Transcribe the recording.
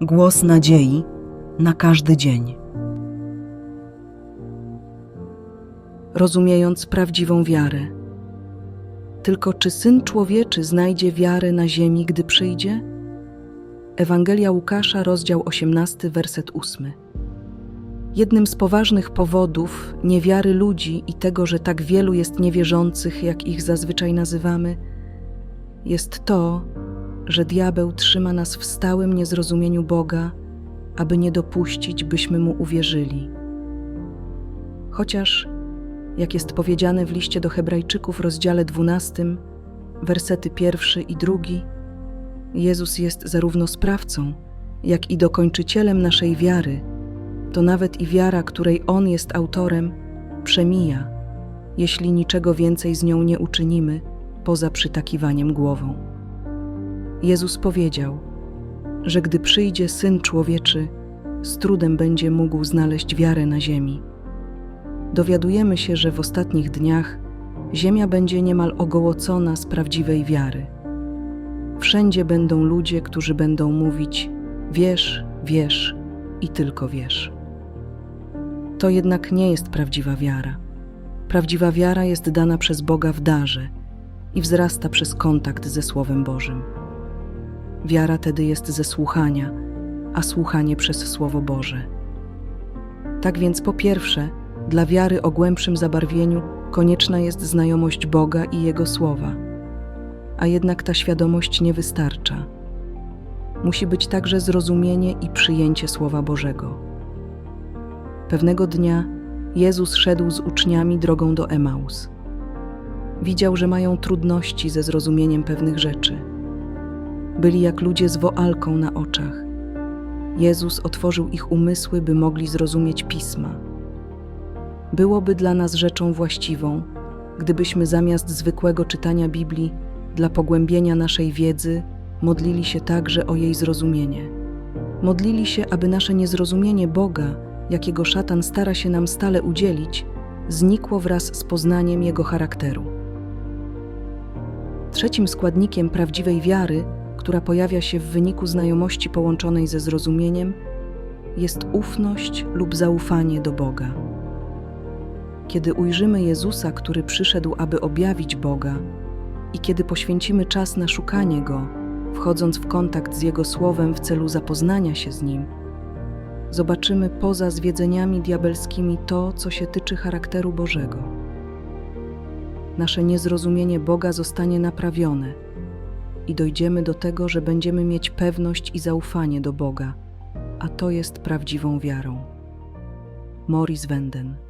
Głos nadziei na każdy dzień. Rozumiejąc prawdziwą wiarę. Tylko czy syn człowieczy znajdzie wiarę na ziemi, gdy przyjdzie? Ewangelia Łukasza, rozdział 18, werset 8. Jednym z poważnych powodów niewiary ludzi i tego, że tak wielu jest niewierzących, jak ich zazwyczaj nazywamy, jest to, że diabeł trzyma nas w stałym niezrozumieniu Boga, aby nie dopuścić, byśmy mu uwierzyli. Chociaż, jak jest powiedziane w liście do Hebrajczyków, rozdziale 12, wersety pierwszy i drugi, Jezus jest zarówno sprawcą, jak i dokończycielem naszej wiary, to nawet i wiara, której On jest autorem, przemija, jeśli niczego więcej z nią nie uczynimy, poza przytakiwaniem głową. Jezus powiedział, że gdy przyjdzie Syn Człowieczy, z trudem będzie mógł znaleźć wiarę na ziemi. Dowiadujemy się, że w ostatnich dniach ziemia będzie niemal ogołocona z prawdziwej wiary. Wszędzie będą ludzie, którzy będą mówić: Wiesz, wiesz i tylko wiesz. To jednak nie jest prawdziwa wiara. Prawdziwa wiara jest dana przez Boga w darze i wzrasta przez kontakt ze Słowem Bożym. Wiara tedy jest ze słuchania, a słuchanie przez Słowo Boże. Tak więc, po pierwsze, dla wiary o głębszym zabarwieniu konieczna jest znajomość Boga i Jego Słowa. A jednak ta świadomość nie wystarcza. Musi być także zrozumienie i przyjęcie Słowa Bożego. Pewnego dnia Jezus szedł z uczniami drogą do Emaus. Widział, że mają trudności ze zrozumieniem pewnych rzeczy. Byli jak ludzie z woalką na oczach. Jezus otworzył ich umysły, by mogli zrozumieć pisma. Byłoby dla nas rzeczą właściwą, gdybyśmy zamiast zwykłego czytania Biblii dla pogłębienia naszej wiedzy modlili się także o jej zrozumienie. Modlili się, aby nasze niezrozumienie Boga, jakiego szatan stara się nam stale udzielić, znikło wraz z poznaniem Jego charakteru. Trzecim składnikiem prawdziwej wiary, która pojawia się w wyniku znajomości połączonej ze zrozumieniem, jest ufność lub zaufanie do Boga. Kiedy ujrzymy Jezusa, który przyszedł, aby objawić Boga, i kiedy poświęcimy czas na szukanie Go, wchodząc w kontakt z Jego Słowem w celu zapoznania się z Nim, zobaczymy poza zwiedzeniami diabelskimi to, co się tyczy charakteru Bożego. Nasze niezrozumienie Boga zostanie naprawione i dojdziemy do tego, że będziemy mieć pewność i zaufanie do Boga, a to jest prawdziwą wiarą. Maurice Wenden